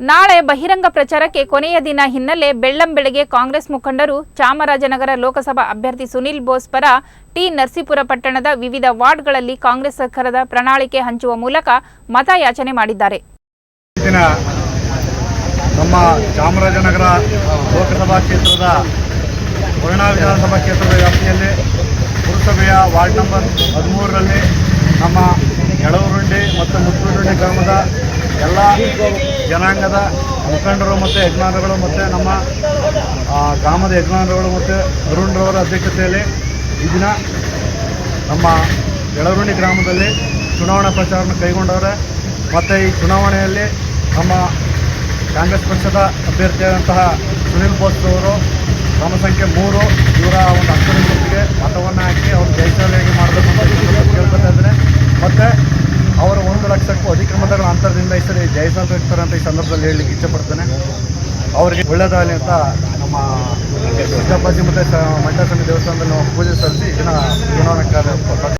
ನಾಳೆ ಬಹಿರಂಗ ಪ್ರಚಾರಕ್ಕೆ ಕೊನೆಯ ದಿನ ಹಿನ್ನೆಲೆ ಬೆಳ್ಳಂಬೆಳಗ್ಗೆ ಕಾಂಗ್ರೆಸ್ ಮುಖಂಡರು ಚಾಮರಾಜನಗರ ಲೋಕಸಭಾ ಅಭ್ಯರ್ಥಿ ಸುನಿಲ್ ಬೋಸ್ ಪರ ಟಿ ನರಸೀಪುರ ಪಟ್ಟಣದ ವಿವಿಧ ವಾರ್ಡ್ಗಳಲ್ಲಿ ಕಾಂಗ್ರೆಸ್ ಸರ್ಕಾರದ ಪ್ರಣಾಳಿಕೆ ಹಂಚುವ ಮೂಲಕ ಮತಯಾಚನೆ ಮಾಡಿದ್ದಾರೆ. ನಮ್ಮ ಚಾಮರಾಜನಗರ ಲೋಕಸಭಾ ಕ್ಷೇತ್ರದ ಕೊರೋನಾ ವಿಧಾನಸಭಾ ಕ್ಷೇತ್ರದ ವ್ಯಾಪ್ತಿಯಲ್ಲಿ ಪುರಸಭೆಯ ವಾರ್ಡ್ ನಂಬರ್ ಹದಿಮೂರರಲ್ಲಿ ನಮ್ಮ ಎಳವರುಂಡಿ ಮತ್ತು ಮುತ್ತೂರುಂಡಿ ಗ್ರಾಮದ ಎಲ್ಲ ಜನಾಂಗದ ಮುಖಂಡರು ಮತ್ತು ಯಜಮಾನರುಗಳು ಮತ್ತು ನಮ್ಮ ಗ್ರಾಮದ ಯಜಮಾನರುಗಳು ಮತ್ತು ಅರುಣ್ರವರ ಅಧ್ಯಕ್ಷತೆಯಲ್ಲಿ ಈ ದಿನ ನಮ್ಮ ಯಳರುಣಿ ಗ್ರಾಮದಲ್ಲಿ ಚುನಾವಣಾ ಪ್ರಚಾರವನ್ನು ಕೈಗೊಂಡವರೆ, ಮತ್ತು ಈ ಚುನಾವಣೆಯಲ್ಲಿ ನಮ್ಮ ಕಾಂಗ್ರೆಸ್ ಪಕ್ಷದ ಅಭ್ಯರ್ಥಿಯಾದಂತಹ ಸುನಿಲ್ ಬೋಸ್ ಅವರು ಕ್ರಮ ಸಂಖ್ಯೆ ಮೂರು ಇವರ ಒಂದು ಅಕ್ಷರ ಗುರುತಿಗೆ ಮತವನ್ನು ಹಾಕಿ ಅವರು ಜಯಶಾಲಿಯಾಗಿ ಮಾಡಬೇಕು ಅಂತ ಕೇಳ್ಕೊತಾ ಇದ್ದಾರೆ. ಮತ್ತು ಅವರು ಒಂದು ಲಕ್ಷಕ್ಕೂ ಅಧಿಕ ಮತಗಳ ಅಂತರದಿಂದ ಈ ಸರಿ ಜಯಶಾಲಿರ್ತಾರೆ ಅಂತ ಈ ಸಂದರ್ಭದಲ್ಲಿ ಹೇಳಲಿಕ್ಕೆ ಇಷ್ಟಪಡ್ತೇನೆ ಅವರಿಗೆ ಒಳ್ಳೆಯದಾಗಲಿ ಅಂತ ನಮ್ಮ ಸಿದ್ದಪ್ಪಾಜಿ ಮತ್ತು ಮಂಡ್ಯ ಸ್ವಾಮಿ ದೇವಸ್ಥಾನದಲ್ಲಿ ನಾವು ಪೂಜೆ ಸಲ್ಲಿಸಿ ಇದನ್ನು ಚುನಾವಣಾ ಕಾರ್ಯ